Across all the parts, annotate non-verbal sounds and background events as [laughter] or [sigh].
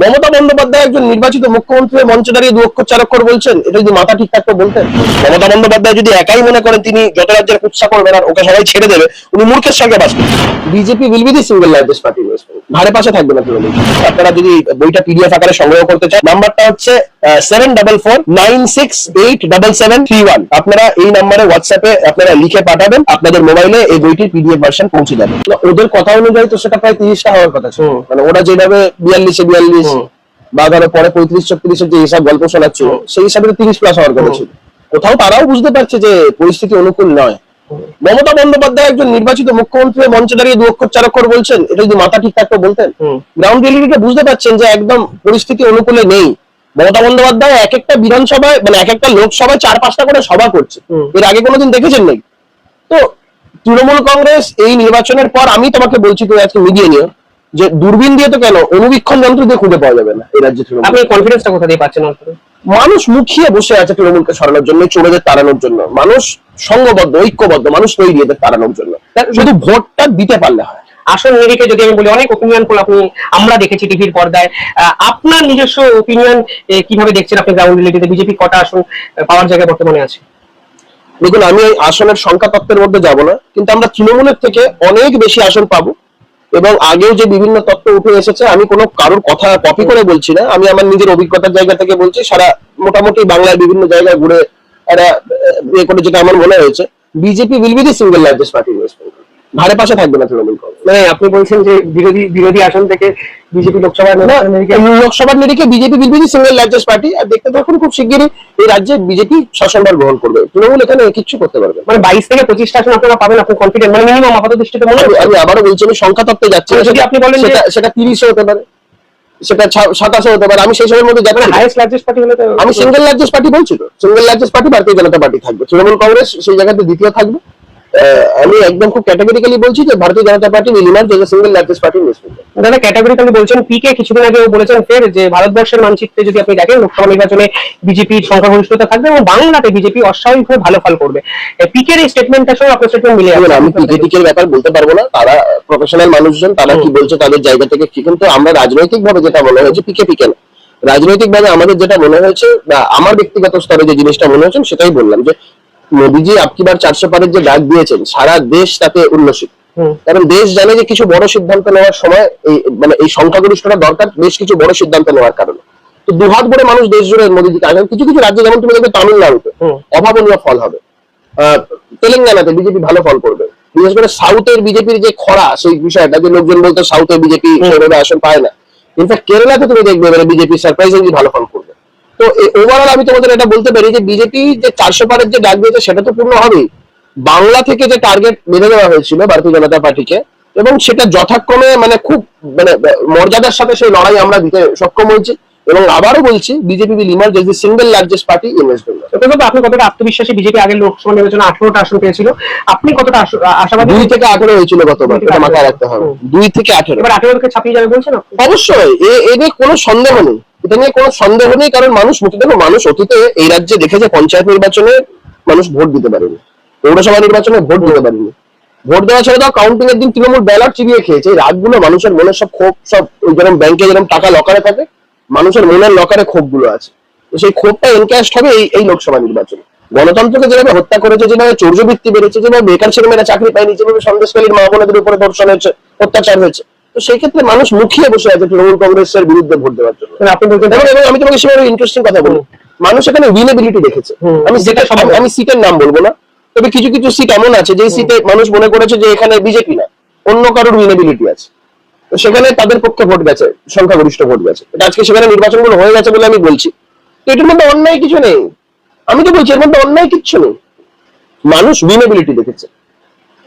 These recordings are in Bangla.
মমতা বন্দ্যোপাধ্যায় একজন নির্বাচিত মুখ্যমন্ত্রী মঞ্চে দাঁড়িয়ে দু অক্ষর চার অক্ষর বলছেন এটা যদি মাথা ঠিক থাকতো বলতেন। মমতা বন্দ্যোপাধ্যায় যদি একাই মনে করেন তিনি যত রাজ্যের কুৎসা করবেন আর ওকে সবাই ছেড়ে দেবে উনি মূর্খের সঙ্গে বাস BJP will be the single largest party ধারে পাশে থাকবে না আপনারা যদি বইটা পিডিএফ আকারে সংগ্রহ করতে চান নাম্বারটা হচ্ছে seven double four nine six eight double seven three one আপনারা এই নাম্বারে হোয়াটসঅ্যাপে আপনারা লিখে পাঠাবেন আপনাদের মোবাইলে এই বইটির পিডিএফ ভার্সন পৌঁছে যাবে। ওদের কথা অনুযায়ী তো সেটা প্রায় তিরিশটা হওয়ার কথা ছিল। মানে ওরা যেভাবে বিয়াল্লিশে বিয়াল্লিশ বা ধরো পরে পঁয়ত্রিশ ছত্রিশের যে হিসাব গল্প শোনাচ্ছিল সেই হিসাবে তিরিশ প্লাস হওয়ার কথা ছিল। কোথাও তারাও বুঝতে পারছে যে পরিস্থিতি অনুকূল নয়। মমতা বন্দ্যোপাধ্যায় একজন নির্বাচিত মুখ্যমন্ত্রী মঞ্চে দাঁড়িয়ে দু অক্ষর চার অক্ষর বলছেন এটা যদি মাথা ঠিক থাকতো বলতেন। গ্রাউন্ড রিয়েলিটিটা বুঝতে পারছেন যে একদম পরিস্থিতি অনুকূলে নেই। মমতা বন্দ্যোপাধ্যায় এক একটা বিধানসভায় মানে এক একটা লোকসভায় চার পাঁচটা করে সভা করছে। এর আগে কোনোদিন দেখেছেন নাকি? তো তৃণমূল কংগ্রেস এই নির্বাচনের পর আমি তোমাকে বলছি তুমি আজকে মিডিয়া নিয়ে। যে দূরবীন দিয়ে তো কেন? অনুবীক্ষণ যন্ত্র দিয়ে খুঁজে পাওয়া যাবে না এই রাজ্যে তৃণমূল। আপনি কনফিডেন্সটা কোথা দিয়ে পাচ্ছেন মানুষ মুখিয়ে বসে আছে তৃণমূলকে সরানোর জন্য চোরেদের তাড়ানোর জন্য। মানুষ সংঘবদ্ধ ঐক্যবদ্ধ মানুষ তৈরি এদের তাড়ানোর জন্য। শুধু ভোটটা দিতে পারলে হয়। আসল নিরিখে যদি আমি বলি অনেক ওপিনিয়ন পোল আপনি আমরা দেখেছি টিভির পর্দায়। আহ, আপনার নিজস্ব ওপিনিয়ন কীভাবে দেখছেন আপনি গ্রাউন্ড রিলেটিতে বিজেপি কটা আসন পাওয়ার জায়গায় বর্তমানে আছে? দেখুন আমি আসনের সংখ্যা তত্ত্বের মধ্যে যাব না কিন্তু আমরা তৃণমূলের থেকে অনেক বেশি আসন পাবো। এবং আগেও যে বিভিন্ন তত্ত্ব উঠে এসেছে, আমি কোনো কারোর কথা কপি করে বলছি না। আমি আমার নিজের অভিজ্ঞতার জায়গা থেকে বলছি, সারা মোটামুটি বাংলার বিভিন্ন জায়গায় ঘুরে একটা ইয়ে করে যেটা আমার মনে হয়েছে BJP will be the single largest party West Bengal ধারে পাশে থাকবে না তৃণমূল মানে আপনি বলছেন যে বিরোধী বিরোধী আসন থেকে বিজেপি লোকসভার লোকসভার নিরিখে BJP will be single largest party আর দেখতে থাকুন খুব শিগগিরই এই রাজ্যে বিজেপি শাসনভার গ্রহণ করবে। তৃণমূল এখানে কিচ্ছু করতে পারবে মানে বাইশ থেকে পঁচিশটা আসন আপনারা পাবেন আপনি কনফিডেন্ট মানে মিনিমাম আপাতত দৃষ্টিতে মনে হয় আমি আবারও বলছি আমি সংখ্যা তত্ত্বে যাচ্ছি। মানে যদি আপনি বলেন সেটা তিরিশে হতে পারে। সেটা সাতাশে হতে পারে। আমি সেই সময়ের মধ্যে যাচ্ছি। না। হাইয়েস্ট লার্জেস্ট পার্টি হলে আমি সিঙ্গেল লার্জেস্ট পার্টি বলছি তো। সিঙ্গেল লার্জেস্ট পার্টি ভারতীয় জনতা পার্টি থাকবে। তৃণমূল কংগ্রেস সেই জায়গাতে দ্বিতীয় থাকবে। আমি একদম খুব ক্যাটাগরিক্যালি বলছি যে Bharatiya Janata party emerge as single largest party in দাদা ক্যাটাগরিক্যালি বলছেন পিকে কিছুদিন আগে বলেছেন ফের যে ভারতবর্ষের মানচিত্রে যদি আপনি দেখেন লোকসভা নির্বাচনে বিজেপির সংখ্যাগরিষ্ঠতা থাকবে এবং বাংলাতে বিজেপি অস্বাভাবিকভাবে ভালো ফল করবে। পিকের এই স্টেটমেন্টটার সঙ্গে আপনার স্টেটমেন্ট মিলে দেখুন, আমি পিকেটিকে ব্যাপার বলতে পারব না। তারা প্রফেশনাল মানুষজন তারা কি বলছে তাদের জায়গা থেকে কি? কিন্তু আমরা রাজনৈতিক ভাবে যেটা মনে হয়েছে পিকে পিকে না। রাজনৈতিক ভাবে আমাদের যেটা মনে হয়েছে বা আমার ব্যক্তিগত স্তরে যে জিনিসটা মনে হয়েছে সেটাই বললাম যে মোদিজি আপকি বার চারশো পারের যে ডাক দিয়েছেন সারা দেশ তাতে উল্লসিত। কারণ দেশ জানে যে কিছু বড় সিদ্ধান্ত নেওয়ার সময় এই মানে এই সংখ্যাগরিষ্ঠতা দরকার বেশ কিছু বড় সিদ্ধান্ত নেওয়ার কারণে। তো দুহাত ভরে মানুষ দেশ জুড়ে মোদীজিকে আসেন কিছু কিছু রাজ্যে যেমন তুমি দেখবে তামিলনাড়ুতে। অভাবনীয় ফল হবে। আহ, তেলেঙ্গানাতে বিজেপি ভালো ফল করবে। বিশেষ করে সাউথের বিজেপির যে খরা সেই বিষয়টা যে লোকজন বলতো সাউথে বিজেপি সেভাবে আসন পায় না। ইনফ্যাক্ট কেরালাতে তুমি দেখবে এবারে বিজেপি সারপ্রাইজিংলি ভালো ফল করবে। তো ওভারঅল আমি তোমাদের এটা বলতে পারি যে বিজেপি যে চারশো পারের যে ডাক দিয়েছে, সেটা তো পূর্ণ হবেই। বাংলা থেকে যে টার্গেট বেঁধে দেওয়া হয়েছিল ভারতীয় জনতা পার্টিকে, এবং সেটা যথাক্রমে মানে খুব মানে মর্যাদার সাথে সেই লড়াই আমরা দিতে সক্ষম হয়েছি। এবং আবারও বলছি BJP will emerge as the single largest party in West Bengal প্রথমত আপনি কতটা আত্মবিশ্বাসী? বিজেপি আগের লোকসভা নির্বাচনে আঠারোটা আসন পেয়েছিল। আপনি কতটা আশ- আশাবাদী? দুই থেকে আঠেরো হয়েছিল গতবার এটা মাথায়। রাখতে হবে। দুই থেকে আঠেরো। এবার আঠেরোকে ছাপিয়ে যাবে বলছেন অবশ্যই এ- এ নিয়ে কোনো সন্দেহ নেই। এটা নিয়ে কোনো সন্দেহ নেই কারণ মানুষ মুখে দেখো মানুষ অতীতে এই রাজ্যে দেখেছে পঞ্চায়েত নির্বাচনে মানুষ ভোট দিতে পারেনি। পৌরসভা নির্বাচনে ভোট দিতে পারেনি। ভোট দেওয়া ছেড়ে দাও কাউন্টিং এর দিন তৃণমূল ব্যালট চিবিয়ে খেয়েছে। এই রাতগুলো মানুষের মনে সব ক্ষোভ সব যেরকম ব্যাংকে যেরকম টাকা লকারে থাকে মানুষের মনের লকারে ক্ষোভগুলো আছে। তো সেই ক্ষোভটা এনক্যাস্ট হবে এই এই লোকসভা নির্বাচনে। গণতন্ত্রকে যেভাবে হত্যা করেছে যেভাবে চৌর্যবৃত্তি বেড়েছে যেভাবে বেকার ছেলেমেয়েরা চাকরি পায়নি যেভাবে সন্দেশকালীর মা বোনদের উপরে ধর্ষণ হয়েছে অত্যাচার হয়েছে তো সেই ক্ষেত্রে মানুষ মুখিয়ে বসে আছে তৃণমূল কংগ্রেসের বিরুদ্ধে ভোট দেওয়ার জন্য। এবং আমি তোমাকে সেভাবে ইন্টারেস্টিং কথা বলি। মানুষ এখানে উইনেবিলিটি দেখেছে। আমি যেটা। আমি সিটের নাম বলব না তবে কিছু কিছু সিট এমন আছে যে সিটে মানুষ মনে করেছে যে এখানে বিজেপি না অন্য কারোর উইনেবিলিটি আছে। তো সেখানে তাদের পক্ষে ভোট গেছে, সংখ্যাগরিষ্ঠ ভোট গেছে। আজকে সেখানে নির্বাচন নির্বাচনগুলো হয়ে গেছে বলে আমি বলছি। তো এটার মধ্যে অন্যায় কিছু নেই। আমি তো বলছি, এর মধ্যে অন্যায় কিচ্ছু নেই। মানুষ উইনেবিলিটি দেখেছে।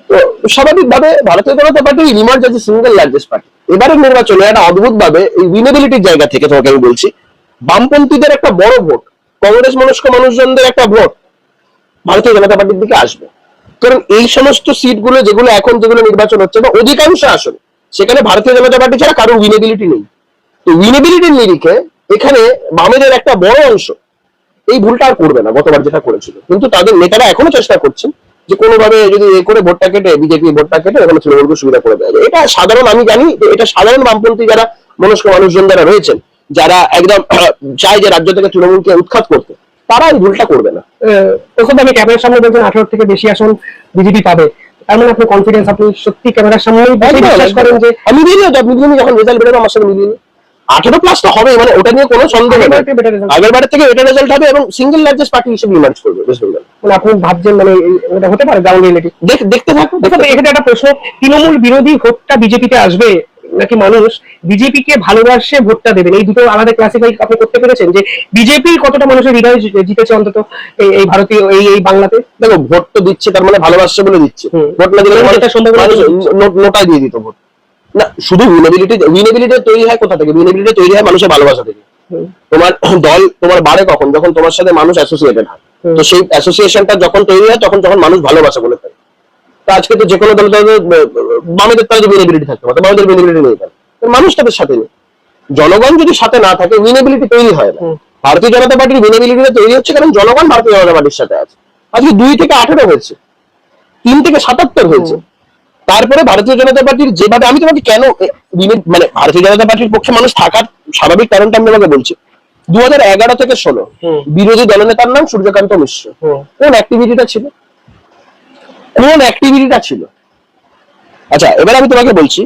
তো স্বাভাবিকভাবে ভারতীয় জনতা পার্টি রিমার্জ আছে সিঙ্গেল লার্জেস্ট পার্টি এবারের নির্বাচনে একটা অদ্ভুত ভাবে এই উইনেবিলিটির জায়গা থেকে তোমাকে আমি বলছি, বামপন্থীদের একটা বড় ভোট, কংগ্রেস মনস্ক মানুষজনদের একটা ভোট ভারতীয় জনতা পার্টির দিকে আসবে। কারণ এই সমস্ত সিটগুলো যেগুলো এখন যেগুলো নির্বাচন হচ্ছে, বা অধিকাংশ আসন সেখানে ভারতীয় জনতা পার্টি ছাড়া কারোর উইনেবিলিটি নেই। তো উইনেবিলিটির নিরিখে এখানে বামেদের একটা বড় অংশ এই ভুলটা আর করবে না, গতবার যেটা করেছিল। কিন্তু তাদের নেতারা এখনও চেষ্টা করছেন যে কোনোভাবে যদি এ করে ভোটটা কেটে, বিজেপি ভোটটা কেটে, এখানে তৃণমূলকে সুবিধা করে দেয় এটা সাধারণ, আমি জানি, এটা সাধারণ বামপন্থী যারা মনস্ক মানুষজন যারা রয়েছেন, যারা একদম [coughs] চায় যে রাজ্য থেকে তৃণমূলকে উৎখাত করতে, তারা এই ভুলটা করবে না। প্রথম আমি ক্যামেরার সামনে বলছেন আঠারো থেকে বেশি আসন বিজেপি পাবে। তার মানে আপনি কনফিডেন্স আপনি সত্যি ক্যামেরার সামনে বিশ্বাস করেন যে আমি মিলিয়ে যাব মিলিয়ে যখন রেজাল্ট বেরোবে আমার সঙ্গে মিলিয়ে আঠারো প্লাস তো হবে মানে ওটা নিয়ে কোনো সন্দেহ নেই। আগের বারের থেকে এটা রেজাল্ট হবে এবং সিঙ্গেল লার্জেস্ট পার্টি হিসেবে ইমার্জ করবে ওয়েস্ট বেঙ্গল মানে আপনি ভাবছেন মানে এটা হতে পারে গ্রাউন্ড রিয়েলিটি দেখ- দেখতে থাকো দেখতে দেখো এখানে একটা প্রশ্ন তৃণমূল বিরোধী ভোটটা বিজেপিতে আসবে নাকি মানুষ বিজেপি কে ভালোবাসে ভোটটা দেবেন? এই দুটো আলাদা ক্লাসিফাই আপনি করতে পেরেছেন যে বিজেপি কতটা মানুষের হৃদয় জিতেছে অন্তত এই- এই ভারতীয় এই এই বাংলাতে? দেখো ভোট তো দিচ্ছে তার মানে ভালোবাসছে বলে দিচ্ছে। ভোট না দিলে মানে নোটাই দিয়ে দিত ভোট। না শুধু উইনেবিলিটি উইনেবিলিটি তৈরি হয় কোথা থেকে? উইনেবিলিটি তৈরি হয় মানুষের ভালোবাসা থেকে। তোমার দল তোমার বাড়ে কখন? যখন তোমার সাথে মানুষ অ্যাসোসিয়েটেড হয়। তো সেই অ্যাসোসিয়েশনটা যখন তৈরি হয় তখন যখন মানুষ ভালোবাসা বলে তো আজকে তো যে কোনো দল বামেদের তারা উইনেবিলিটি থাকতে পারে বামেদের উইনেবিলিটি নেই কেন তো মানুষ তাদের সাথে নেই। জনগণ যদি সাথে না থাকে উইনেবিলিটি তৈরি হয় না। ভারতীয় জনতা পার্টির উইনেবিলিটিটা তৈরি হচ্ছে কারণ জনগণ ভারতীয় জনতা পার্টির সাথে আছে। আজকে দুই থেকে আঠেরো হয়েছে তিন থেকে সাতাত্তর হয়েছে। তারপরে ভারতীয় জনতা পার্টির যেভাবে আমি তোমাকে কেন মানে ভারতীয় জনতা পার্টির পক্ষে মানুষ থাকার স্বাভাবিক কারণটা আমি তোমাকে বলছি। দু হাজার এগারো থেকে ষোলো। বিরোধী দলনেতার নাম সূর্যকান্ত মিশ্র। কোন অ্যাক্টিভিটিটা ছিল? কোন অ্যাক্টিভিটিটা ছিল আচ্ছা এবার আমি তোমাকে বলছি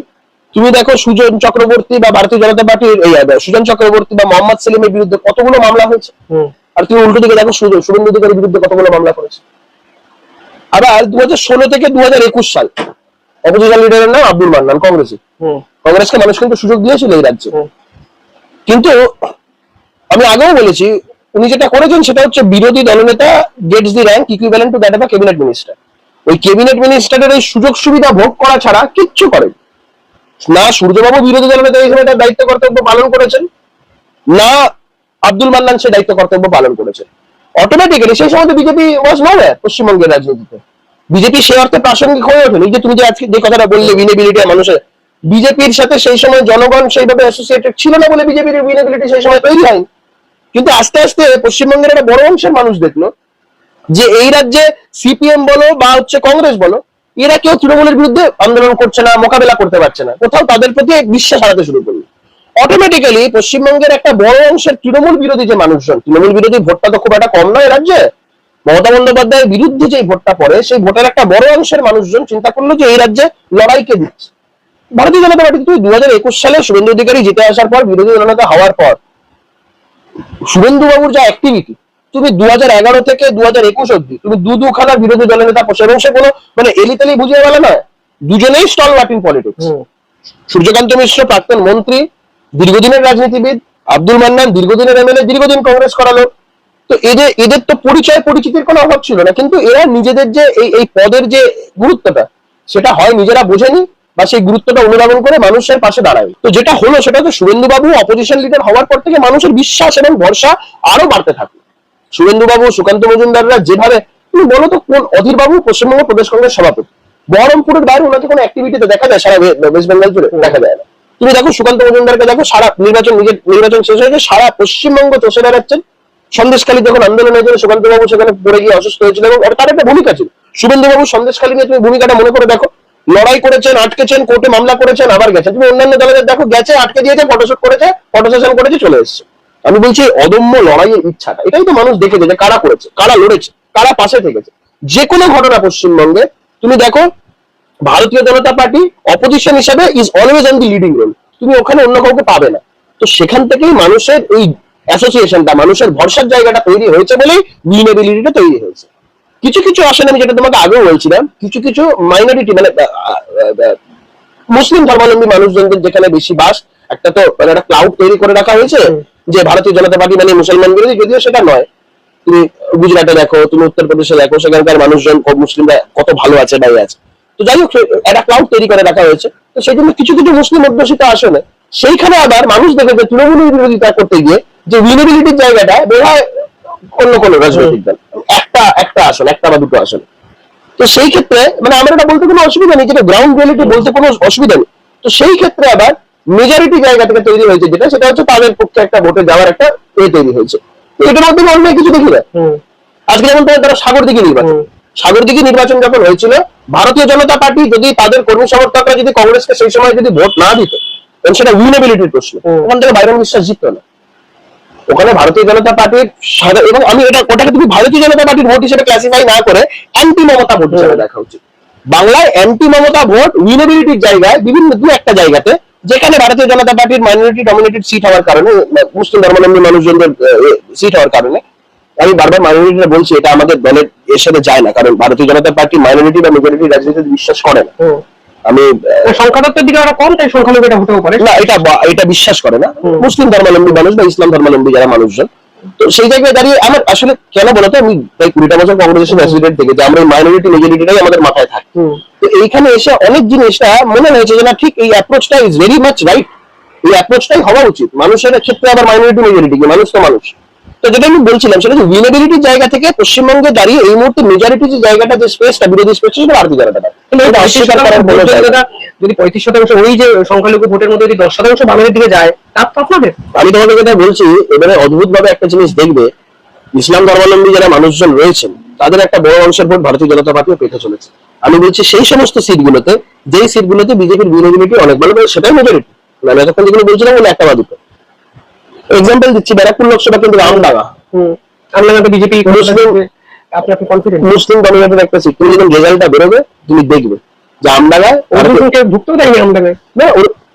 তুমি দেখো সুজন চক্রবর্তী বা ভারতীয় জনতা পার্টির এই, সুজন চক্রবর্তী বা মোহাম্মদ সেলিমের বিরুদ্ধে কতগুলো মামলা হয়েছে। আর তুমি উল্টো দিকে দেখো সুজন শুভেন্দু অধিকারীর বিরুদ্ধে কতগুলো মামলা করেছে আবার দু হাজার ষোলো থেকে দু হাজার একুশ সাল অপোজিশন লিডারের নাম আব্দুল মান্নান কংগ্রেসী। কংগ্রেসকে মানুষ কিন্তু সুযোগ দিয়েছিল এই রাজ্যে। কিন্তু আমি আগেও বলেছি উনি যেটা করেছেন সেটা হচ্ছে বিরোধী দলনেতা gets the rank equivalent to that of cabinet minister ওই ক্যাবিনেট মিনিস্টারের এই সুযোগ সুবিধা ভোগ করা ছাড়া কিচ্ছু করেন। না সূর্যবাবু বিরোধী দলনেতা হিসেবে তার দায়িত্ব কর্তব্য পালন করেছেন, না আব্দুল মান্নান সে দায়িত্ব কর্তব্য পালন করেছেন। অটোমেটিক্যালি সেই সময় বিজেপি ওয়াজ নো পশ্চিমবঙ্গের রাজনীতিতে। বিজেপি সে অর্থে প্রাসঙ্গিক হয়ে ওঠেনি। যে তুমি যে আজকে যে কথাটা বললে উইনেবিলিটি মানুষের, বিজেপির সাথে সেই সময় জনগণ সেইভাবে অ্যাসোসিয়েটেড ছিল না বলে বিজেপির উইনেবিলিটি সেই সময় তৈরি হয়নি। কিন্তু আস্তে আস্তে পশ্চিমবঙ্গের একটা বড় অংশের মানুষ দেখল যে এই রাজ্যে সিপিএম বলো বা হচ্ছে কংগ্রেস বলো, এরা কেউ তৃণমূলের বিরুদ্ধে আন্দোলন করছে না, মোকাবেলা করতে পারছে না। কোথাও তাদের প্রতি বিশ্বাস হারাতে শুরু করল। অটোমেটিক্যালি পশ্চিমবঙ্গের একটা বড় অংশের তৃণমূল বিরোধী যে মানুষজন, তৃণমূল বিরোধী ভোটটা তো খুব একটা কম নয় রাজ্যে। মমতা বন্দ্যোপাধ্যায়ের বিরুদ্ধে যে ভোটটা পড়ে, সেই ভোটের একটা বড় অংশের মানুষজন চিন্তা করল যে এই রাজ্যে লড়াইকে দিচ্ছে। ভারতীয় জনতা পার্টি তুই দু হাজার একুশ সালে শুভেন্দু অধিকারী জিতে আসার পর, বিরোধী দলনেতা হওয়ার পর শুভেন্দু বাবুর যা অ্যাক্টিভিটি তুমি দু এগারো থেকে দু হাজার একুশ অব্দি তুমি দু দুখানা বিরোধী দলনেতা বসে এবং সে কোনো মানে এলিতেলি বুঝিয়ে বলে না দুজনেই still waiting politics. Suryakanta Mishra প্রাক্তন মন্ত্রী দীর্ঘদিনের রাজনীতিবিদ আব্দুল মান্নান দীর্ঘদিনের এমএলএ দীর্ঘদিন কংগ্রেস করালো। তো এদের এদের তো পরিচয় পরিচিতির কোনো অভাব ছিল না কিন্তু এরা নিজেদের যে এই এই পদের যে গুরুত্বটা সেটা হয় নিজেরা বোঝেনি বা সেই গুরুত্বটা অনুধাবন করে মানুষের পাশে দাঁড়ায়। তো যেটা হলো সেটা হচ্ছে শুভেন্দু বাবু অপোজিশন লিডার হওয়ার পর থেকে মানুষের বিশ্বাস এবং ভরসা আরও বাড়তে থাকে। শুভেন্দু বাবু সুকান্ত মজুমদাররা যেভাবে, তুমি বলো তো কোন অধীর বাবু পশ্চিমবঙ্গ প্রদেশ কংগ্রেস সভাপতি? বহরমপুরের বাইরে ওনাকে কোনো অ্যাক্টিভিটিতে দেখা যায়? সারা ওয়েস্ট বেঙ্গল জুড়ে দেখা যায় না। তুমি দেখো, সুকান্ত মজুমদারকে দেখো, সারা নির্বাচন নিজের নির্বাচন শেষ হয়েছে সারা পশ্চিমবঙ্গ চষে বেড়াচ্ছেন। সন্দেশখালী যখন আন্দোলন হয়েছিল সুকান্ত বাবু সেখানে পড়ে গিয়ে অসুস্থ হয়েছিল এবং তার একটা ভূমিকা ছিল। শুভেন্দু বাবু সন্দেশখালী নিয়ে তুমি ভূমিকাটা মনে করে দেখো। লড়াই করেছেন, আটকেছেন, কোর্টে মামলা করেছেন, আবার গেছেন। তুমি অন্যান্য দলের দেখো, গেছে, আটকে দিয়েছে, ফটোশুট করেছে, ফটো সেশন করেছে, চলে এসেছে। আমি বলছি অদম্য লড়াইয়ের ইচ্ছাটা, এটাই তো মানুষ দেখেছে যে কারা করেছে, কারা লড়েছে, কারা পাশে থেকেছে। যে কোনো ঘটনা পশ্চিমবঙ্গে, তুমি দেখো, ভারতীয় জনতা পার্টি অপোজিশন হিসাবে is always on the leading role তুমি ওখানে অন্য কাউকে পাবে না। তো সেখান থেকেই মানুষের এই অ্যাসোসিয়েশনটা মানুষের ভরসার জায়গাটা তৈরি হয়েছে বলেই উইনেবিলিটিটা তৈরি হয়েছে। কিছু কিছু আসলে আমি যেটা তোমাকে আগেও বলছিলাম, কিছু কিছু মাইনরিটি মানে মুসলিম ধর্মাবলম্বী মানুষজনদের যেখানে বেশি বাস একটা তো মানে একটা ক্লাউড তৈরি করে রাখা হয়েছে যে ভারতীয় জনতা পার্টি মানে মুসলমান বিরোধী যদিও সেটা নয়। তুমি গুজরাটে দেখো তুমি উত্তরপ্রদেশে দেখো সেখানকার মানুষজন মুসলিমরা কত ভালো আছে বা ইয়ে আছে। তো যাই হোক একটা ক্লাউড তৈরি করে রাখা হয়েছে। তো সেই জন্য কিছু কিছু মুসলিম অধ্যুষিত আসনে সেইখানে আবার মানুষ দেখে যে তৃণমূলের বিরোধিতা করতে গিয়ে যে উইনেবিলিটির জায়গাটা বোধ হয় অন্য কোনো রাজনৈতিক দল। একটা একটা আসন একটা বা দুটো আসন। তো সেই ক্ষেত্রে মানে আমার এটা বলতে কোনো অসুবিধা নেই যেটা গ্রাউন্ড রিয়েলিটি বলতে কোনো অসুবিধা নেই। তো সেই ক্ষেত্রে আবার মেজরিটি জায়গা থেকে তৈরি হয়েছে যেটা সেটা হচ্ছে তাদের পক্ষে একটা ভোটে যাওয়ার একটা এ তৈরি হয়েছে। এটার মধ্যে আমি অন্য কিছু দেখি না। আজকে যেমন তারা সাগর দিঘি নির্বাচন। সাগর দিঘি নির্বাচন যখন হয়েছিল ভারতীয় জনতা পার্টি যদি তাদের কর্মী সমর্থকরা যদি কংগ্রেসকে সেই সময় যদি ভোট না দিত এবং সেটা উইনেবিলিটির প্রশ্ন। ওখান থেকে বাইরন বিশ্বাস জিততো না। ওখানে ভারতীয় জনতা পার্টির এবং আমি এটা ওটাকে তুমি ভারতীয় জনতা পার্টির ভোট হিসেবে ক্লাসিফাই না করে অ্যান্টি মমতা ভোট হিসেবে দেখা উচিত। বাংলায় অ্যান্টি মমতা ভোট উইনেবিলিটির জায়গায় বিভিন্ন দু একটা জায়গাতে যেখানে ভারতীয় জনতা পার্টির মাইনরিটি ডমিনেটেড সিট হওয়ার কারণে মুসলিম ধর্মাবলম্বী মানুষজনদের সিট হওয়ার কারণে আমি বারবার মাইনরিটিরা বলছি এটা আমাদের দলের এর সাথে যায় না কারণ ভারতীয় জনতা পার্টি মাইনরিটি বা মেজরিটি রাজনীতিতে বিশ্বাস করে না। আমি সংখ্যাতত্ত্বের দিকে ওরা কম তাই সংখ্যালঘু এটা হতেও পারে। না এটা এটা বিশ্বাস করে না। মুসলিম ধর্মাবলম্বী মানুষ বা ইসলাম ধর্মাবলম্বী যারা মানুষজন তো সেই জায়গায় দাঁড়িয়ে আমার আসলে কেন বলতো আমি প্রায় কুড়িটা বছর কংগ্রেসের প্রেসিডেন্ট থেকে যে আমরা মাইনরিটি মেজরিটিটাই আমাদের মাথায় থাকে। তো এইখানে এসে অনেক জিনিসটা মনে হয়েছে যে না ঠিক এই অ্যাপ্রোচটা ইজ ভেরি মাচ রাইট এই অ্যাপ্রোচটাই হওয়া উচিত। মানুষের ক্ষেত্রে আবার মাইনরিটি মেজরিটি মানুষ তো মানুষ। তো যেটা আমি বলছিলাম সেটা যে উইনেবিলিটির জায়গা থেকে পশ্চিমবঙ্গে দাঁড়িয়ে এই মুহূর্তে মেজরিটি যে জায়গাটা যে স্পেসটা বিরোধী স্পেস সেটা ভারতীয় জনতা। যদি পঁয়ত্রিশ শতাংশ ওই যে সংখ্যালঘু ভোটের মধ্যে যদি দশ শতাংশ বামের দিকে যায় তার তো আপনাদের। আমি তোমাদের কথা বলছি এবারে অদ্ভুত ভাবে একটা জিনিস দেখবে ইসলাম ধর্মাবলম্বী যারা মানুষজন রয়েছেন তাদের একটা বড় অংশের ভোট ভারতীয় জনতা পার্টিও পেতে চলেছে। আমি বলছি সেই সমস্ত সিটগুলোতে যেই সিটগুলোতে বিজেপির বিরোধীটি অনেক ভালো মানে সেটাই মেজরিটি আমি এতক্ষণ যেগুলো বলছিলাম বলে একটা বা দুটো। এক্সাম্পল দিচ্ছি ব্যারাকপুর লোকসভা কিন্তু রামডাঙ্গা। হুম। আমরা তো বিজেপি মুসলিম- আপনি আপনি কনফিডেন্ট মুসলিম ডমিনেটেড একটা সিট তুমি যখন রেজাল্টটা বেরোবে তুমি দেখবে যে আমডাঙ্গায় অর্জুনকে ঢুকতেও দেয়নি আমদাকে না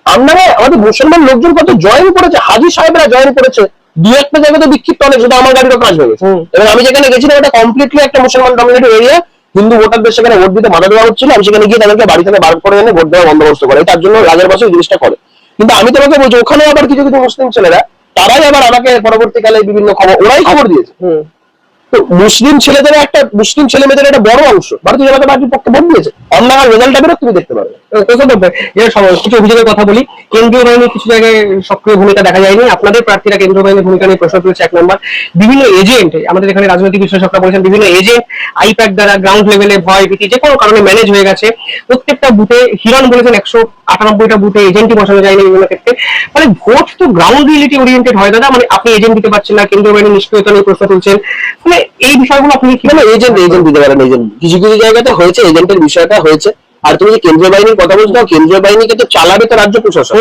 আমডাঙ্গায় আমাদের মুসলমান লোকজন কত জয়েন করেছে হাজি সাহেবরা জয়েন করেছে। দু একটা জায়গাতে বিক্ষিপ্ত অনেক শুধু আমার গাড়িরও কাজ হয়ে গেছে। এবং আমি যেখানে গেছিলাম এটা কমপ্লিটলি একটা মুসলমান ডমিনেটেড এরিয়া হিন্দু ভোটারদের সেখানে ভোট দিতে বাধা দেওয়া হচ্ছিল। আমি সেখানে গিয়ে তাদেরকে বাড়ি থেকে বার করে এনে ভোট দেওয়া বন্দোবস্ত করে। তার জন্য রাজার এই জিনিসটা করে। কিন্তু আমি তোমাকে বলছি ওখানে আবার কিছু কিছু মুসলিম ছেলেরা তারাই আবার আমাকে পরবর্তীকালে বিভিন্ন খবর ওরাই খবর দিয়েছে। তো মুসলিম ছেলেদের একটা, মুসলিম ছেলে মেয়েদের একটা বড় অংশ, ভারতীয় জনতা পার্টির পক্ষে ভোট দিয়েছে। অন্যান্য রেজাল্টটা বেরো তুমি দেখতে বলবে কিছু অভিযোগের কথা বলি। কেন্দ্রীয় বাহিনীর কিছু জায়গায় সক্রিয় ভূমিকা দেখা যায়নি। আপনাদের প্রার্থীরা কেন্দ্রীয় বাহিনীর ভূমিকা নিয়ে প্রশ্ন তুলেছে, এক নম্বর। বিভিন্ন এজেন্ট আমাদের এখানে রাজনৈতিক বিশেষজ্ঞরা বলেছেন, বিভিন্ন এজেন্ট আইপ্যাক দ্বারা গ্রাউন্ড লেভেলে ভয়, ভীতি, যে কোনো কারণে ম্যানেজ হয়ে গেছে। প্রত্যেকটা বুথে, হিরণ বলেছেন একশো আটানব্বইটা বুথে এজেন্টই বসানো যায়নি বিভিন্ন ক্ষেত্রে। মানে ভোট তো গ্রাউন্ড রিয়েলিটি ওরিয়েন্টেড হয়, দাদা। মানে আপনি এজেন্ট দিতে পারছেন না, কেন্দ্রীয় বাহিনীর নিষ্ক্রিয়তা নিয়ে প্রশ্ন তুলছেন। মানে এই বিষয়গুলো আপনি কি কেন এজেন্ট এজেন্ট দিতে পারেন এজেন্ট কিছু কিছু জায়গাতে হয়েছে এজেন্টের বিষয়টা হয়েছে। আর তুমি যে কেন্দ্রীয় বাহিনীর কথা বলছো কেন্দ্রীয় বাহিনীকে তো চালাবে তো রাজ্য প্রশাসন।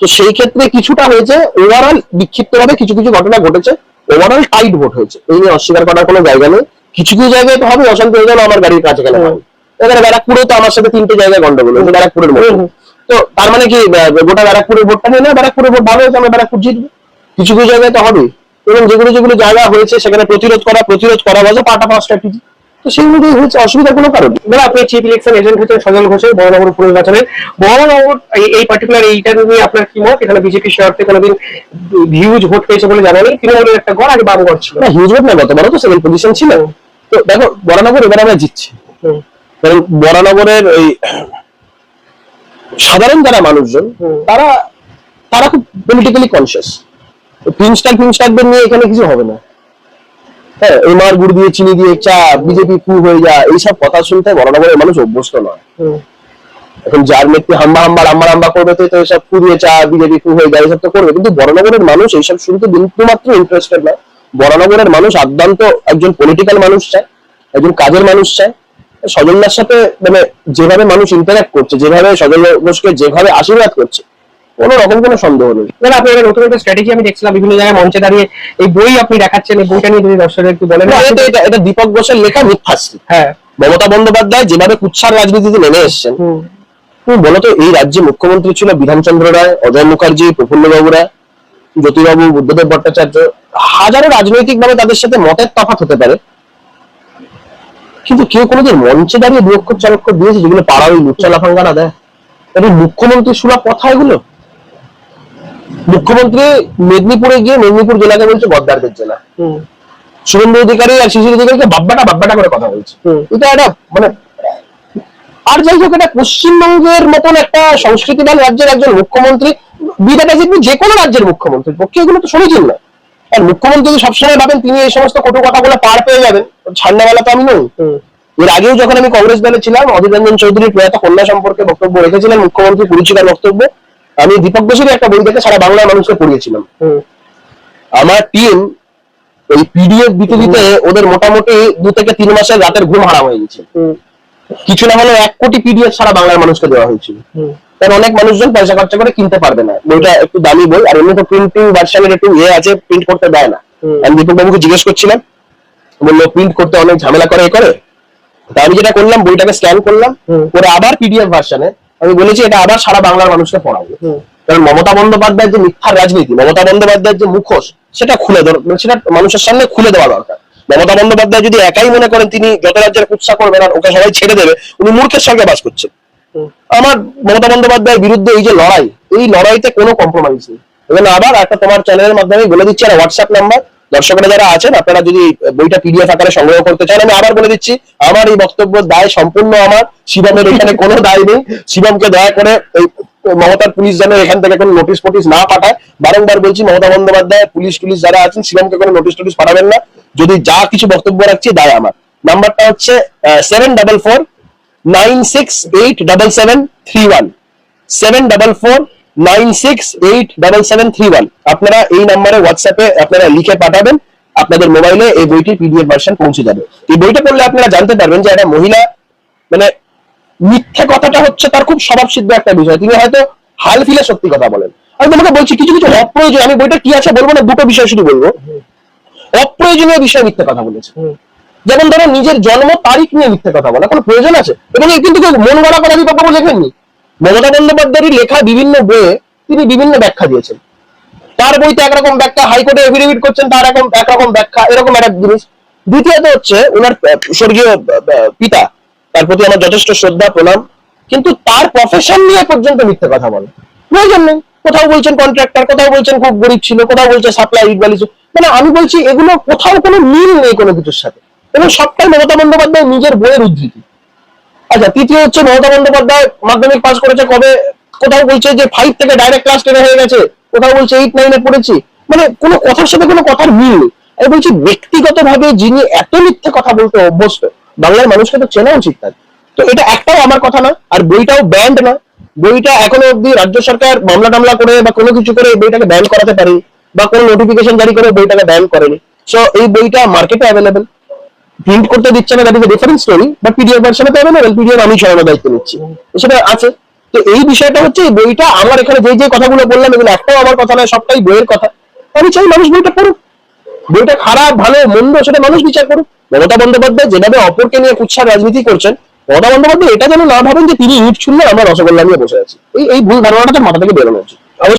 তো সেই ক্ষেত্রে কিছুটা হয়েছে ওভারঅল বিক্ষিপ্ত ভাবে কিছু কিছু ঘটনা ঘটেছে। ওভারঅল টাইট ভোট হয়েছে। এই নিয়ে অস্বীকার করার কোনো জায়গা নেই। কিছু কিছু জায়গায় তো হবে অশান্তি হয়ে গেল আমার গাড়ির কাছে গেলে। এখানে ব্যারাকপুরে তো আমার সাথে তিনটে জায়গায় গন্ডগোল হয়েছে ব্যারাকপুরের মধ্যে। তো তার মানে কি গোটা ব্যারাকপুরের ভোটটা নিয়ে না ব্যারাকপুরের ভোট ভালো হয়েছে আমরা ব্যারাকপুর জিতবো। কিছু কিছু জায়গায় তো হবে এবং যেগুলো যেগুলো জায়গা হয়েছে সেখানে প্রতিরোধ করা প্রতিরোধ করা বাজে পার্ট অফ স্ট্র্যাটেজি তো সেই অনুযায়ী হয়েছে অসুবিধার কোনো কারণ নেই। আপনি চিফ ইলেকশন এজেন্ট হচ্ছেন সজল ঘোষের বড়নগর উপনির্বাচনের বড়নগর এই- এই পার্টিকুলার এইটা নিয়ে আপনার কি মত? এখানে বিজেপি শহরতে কোনোদিন হিউজ ভোট পেয়েছে বলে জানা নেই। তৃণমূলের একটা গড় আগে বাম গড় ছিল। না হিউজ ভোট না গতবারও তো সেকেন্ড পজিশন ছিল। তো দেখো বরানগর এবার আমরা জিতছি। কারণ বরানগরের ওই সাধারণ যারা মানুষজন। তারা তারা খুব politically conscious pin star pin স্টারদের নিয়ে এখানে কিছু হবে না। হ্যাঁ গুড় দিয়ে চিনি দিয়ে চা বিজেপি হয়ে যা এইসব কথা শুনতে বরানগরের মানুষ অভ্যস্ত নয়। এখন যার ব্যক্তি হাম্বা হাম্বা রাম্বা রাম্বা করবে তো এসব দিয়ে চা বিজেপি হয়ে যায় এসব তো করবে। কিন্তু বরানগরের মানুষ এইসব শুনতে বিন্দু মাত্র ইন্টারেস্টেড না। বরানগরের মানুষ আদ্যান্ত একজন পলিটিক্যাল মানুষ চায় একজন কাজের মানুষ চায়। সজলদার সাথে মানে যেভাবে মানুষ ইন্টারাক্ট করছে যেভাবে সজল ঘোষকে যেভাবে আশীর্বাদ করছে কোনো রকম কোনো সন্দেহ নেই। দাদা আপনার একটা নতুন একটা স্ট্র্যাটেজি আমি দেখছিলাম বিভিন্ন জায়গায় মঞ্চে দাঁড়িয়ে এই বই আপনি দেখাচ্ছেন এই বইটা নিয়ে যদি দর্শকদের একটু বলেন। এটা- এটা দীপক ঘোষের লেখা মিথ্যাশ্রী হ্যাঁ। মমতা বন্দ্যোপাধ্যায় যেভাবে কুচ্ছার রাজনীতিতে নেমে এসেছেন হুম, তুমি বলো তো এই রাজ্যে মুখ্যমন্ত্রী ছিল বিধানচন্দ্র রায় অজয় মুখার্জি প্রফুল্লবাবু রায় জ্যোতিবাবু বুদ্ধদেব ভট্টাচার্য। হাজারো রাজনৈতিক ভাবে তাদের সাথে মতের তফাৎ হতে পারে। কিন্তু কেউ কোনোদিন মঞ্চে দাঁড়িয়ে দু অক্ষর চার অক্ষর দিয়েছে যেগুলো পাড়া ওই লুচ্চা লাফাঙ্গারা দেয়। মুখ্যমন্ত্রী সুলভ কথা এগুলো? মুখ্যমন্ত্রী মেদিনীপুরে গিয়ে মেদিনীপুর জেলাকে বলছে গদ্দারদের জেলা। হুম, শুভেন্দু অধিকারী আর শিশির অধিকারীকে বাব্বাটা বাব্বাটা করে কথা বলছে। এটা একটা মানে আর যাই হোক এটা পশ্চিমবঙ্গের মতন একটা সংস্কৃতিবান রাজ্যের একজন মুখ্যমন্ত্রী বিধাটা জিতবি যে কোনো রাজ্যের মুখ্যমন্ত্রীর পক্ষে এগুলো তো শুনেছেন না। আর মুখ্যমন্ত্রী যদি সবসময় ভাবেন তিনি এই সমস্ত কটু কথাগুলো পার পেয়ে যাবেন ছান্নাওয়ালা তো আমি নই। হুম, এর আগেও যখন আমি কংগ্রেস দলে ছিলাম অধীর রঞ্জন চৌধুরীর প্রয়াত কন্যা সম্পর্কে বক্তব্য রেখেছিলেন মুখ্যমন্ত্রী পরিচিতার বক্তব্য। আমি দীপক ঘোষের একটা বই থেকে সারা বাংলার মানুষকে পড়িয়েছিলাম। আমার টিম ওই পিডিএফ দিতে দিতে ওদের মোটামুটি দু থেকে তিন মাসের রাতের ঘুম হারাম হয়ে গেছে। কিছু না হলে এক কোটি পিডিএফ সারা বাংলার মানুষকে দেওয়া হয়েছিল। কারণ অনেক মানুষজন পয়সা খরচা করে কিনতে পারবে না। বইটা একটু দামি বই আর এমনি তো প্রিন্টিং ভার্সনের একটু ইয়ে আছে প্রিন্ট করতে দেয় না। আমি দীপক বাবুকে জিজ্ঞেস করছিলাম বলল প্রিন্ট করতে অনেক ঝামেলা করে এ করে? তা আমি যেটা করলাম বইটাকে স্ক্যান করলাম। করে আবার পিডিএফ ভার্সনে আমি বলেছি এটা আবার সারা বাংলার মানুষকে পড়াবো। কারণ মমতা বন্দ্যোপাধ্যায়ের যে মিথ্যার রাজনীতি মমতা বন্দ্যোপাধ্যায়ের যে মুখোশ সেটা খুলে মানে সেটা মানুষের সামনে খুলে দেওয়া দরকার মমতা বন্দ্যোপাধ্যায় যদি একাই মনে করেন তিনি যত রাজ্যের কুৎসা করবেন আর ওকে সবাই ছেড়ে দেবে উনি মূর্খের সঙ্গে বাস করছেন। আমার মমতা বন্দ্যোপাধ্যায়ের বিরুদ্ধে এই যে লড়াই এই লড়াইতে কোনো কম্প্রোমাইজ নেই এবং আবার একটা তোমার চ্যানেলের মাধ্যমে বলে দিচ্ছি আর হোয়াটসঅ্যাপ নাম্বার দর্শকরা যারা আছেন, আপনারা যদি বইটা পিডিএফ আকারে সংগ্রহ করতে চান, আমি আবার বলে দিচ্ছি, আমার এই বক্তব্য দায় সম্পূর্ণ আমার। শিবমের এখানে কোনো দায় নেই। শিবমকে দয়া করে মমতার পুলিশ যেন এখান থেকে কোনো নোটিশ ফোটিস না পাঠায়। বারংবার বলছি, মমতা বন্দ্যোপাধ্যায়, পুলিশ টুলিশ যারা আছেন, শিবমকে কোনো নোটিশ টোটিস পাঠাবেন না। যদি যা কিছু বক্তব্য রাখছি, দায় আমার। নাম্বারটা হচ্ছে seven double four nine six eight double seven three one seven double four nine six eight double seven three one. আপনারা এই নাম্বারে হোয়াটসঅ্যাপে আপনারা লিখে পাঠাবেন, আপনাদের মোবাইলে এই বইটির পিডিএফ ভার্সন পৌঁছে যাবে। এই বইটা পড়লে আপনারা জানতে পারবেন যে একটা মহিলা মানে মিথ্যে কথাটা হচ্ছে তার খুব স্বভাব সিদ্ধ একটা বিষয়। তিনি হয়তো হাল ফিলে সত্যি কথা বলেন। আমি তোমাকে বলছি, কিছু কিছু অপ্রয়োজন আমি বইটা কি আছে বলব না, দুটো বিষয় শুধু বলব। অপ্রয়োজনীয় বিষয়ে মিথ্যে কথা বলেছে। যেমন ধরো নিজের জন্ম, তারিখ নিয়ে মিথ্যে কথা বলা, কোনো প্রয়োজন আছে? এবং কিন্তু মন গড়া করে বক্তব্য লেখেননি। মমতা বন্দ্যোপাধ্যায়ের লেখা বিভিন্ন বইয়ে তিনি বিভিন্ন ব্যাখ্যা দিয়েছেন। তার বইতে একরকম ব্যাখ্যা, হাইকোর্টে এফিডেভিট করছেন, তার এখন একরকম ব্যাখ্যা, এরকম একটা জিনিস। দ্বিতীয়ত হচ্ছে ওনার স্বর্গীয় পিতা, তার প্রতি আমার যথেষ্ট শ্রদ্ধা, প্রণাম। কিন্তু তার প্রফেশন নিয়ে পর্যন্ত মিথ্যে কথা বলে। প্রয়োজন নেই। কোথাও বলছেন কন্ট্রাক্টর কোথাও বলছেন খুব গরিব ছিল, কোথাও বলছে সাপ্লাই বালিশ মানে আমি বলছি এগুলো কোথাও কোনো মিল নেই কোনো কিছুর সাথে। এবং সবটাই মমতা বন্দ্যোপাধ্যায় নিজের বইয়ের উদ্ধৃতি। আচ্ছা তৃতীয় হচ্ছে মমতা বন্দ্যোপাধ্যায় মাধ্যমিক পাস করেছে কবে? কোথাও বলছে যে ফাইভ থেকে ডাইরেক্ট ক্লাস টেনে হয়ে গেছে। কোথাও বলছে এইট নাইনে পড়েছি। মানে কোনো কথার সাথে কোনো কথার মিল আমি বলছি ব্যক্তিগতভাবে যিনি এত মিথ্যে কথা বলতে অভ্যস্ত, বাংলার মানুষকে তো চেনা উচিত তার। তো এটা একটাও আমার কথা না, আর বইটাও ব্যান্ড না। বইটা এখনও অব্দি রাজ্য সরকার মামলা টামলা করে বা কোনো কিছু করে বইটাকে ব্যান করাতে পারেনি, বা কোনো নোটিফিকেশন জারি করে বইটাকে ব্যান করেনি। সো এই বইটা মার্কেটে অ্যাভেলেবেল প্রিন্ট করতে দিচ্ছে না that is a different story but PDF ভার্সনে তো অ্যাভেলেবেল পিডিএফ আমি সরানোর দায়িত্ব নিচ্ছি। সেটা আছে। তো এই বিষয়টা হচ্ছে, এই বইটা আমার এখানে যে যে কথাগুলো বললাম, এগুলো একটাও আমার কথা নয়, সবটাই বইয়ের কথা। আমি চাই মানুষ বইটা পড়ুক। বইটা খারাপ, ভালো, মন্দ, সেটা মানুষ বিচার করুক। মমতা বন্দ্যোপাধ্যায় যেভাবে অপরকে নিয়ে কুৎসার রাজনীতি করছেন, মমতা বন্দ্যোপাধ্যায় এটা যেন না ভাবেন যে তিনি ইট ছুনলে আমরা রসগোল্লা নিয়ে বসে আছি। এই এই ভুল ধারণাটা মাথা থেকে বেরোনো উচিত।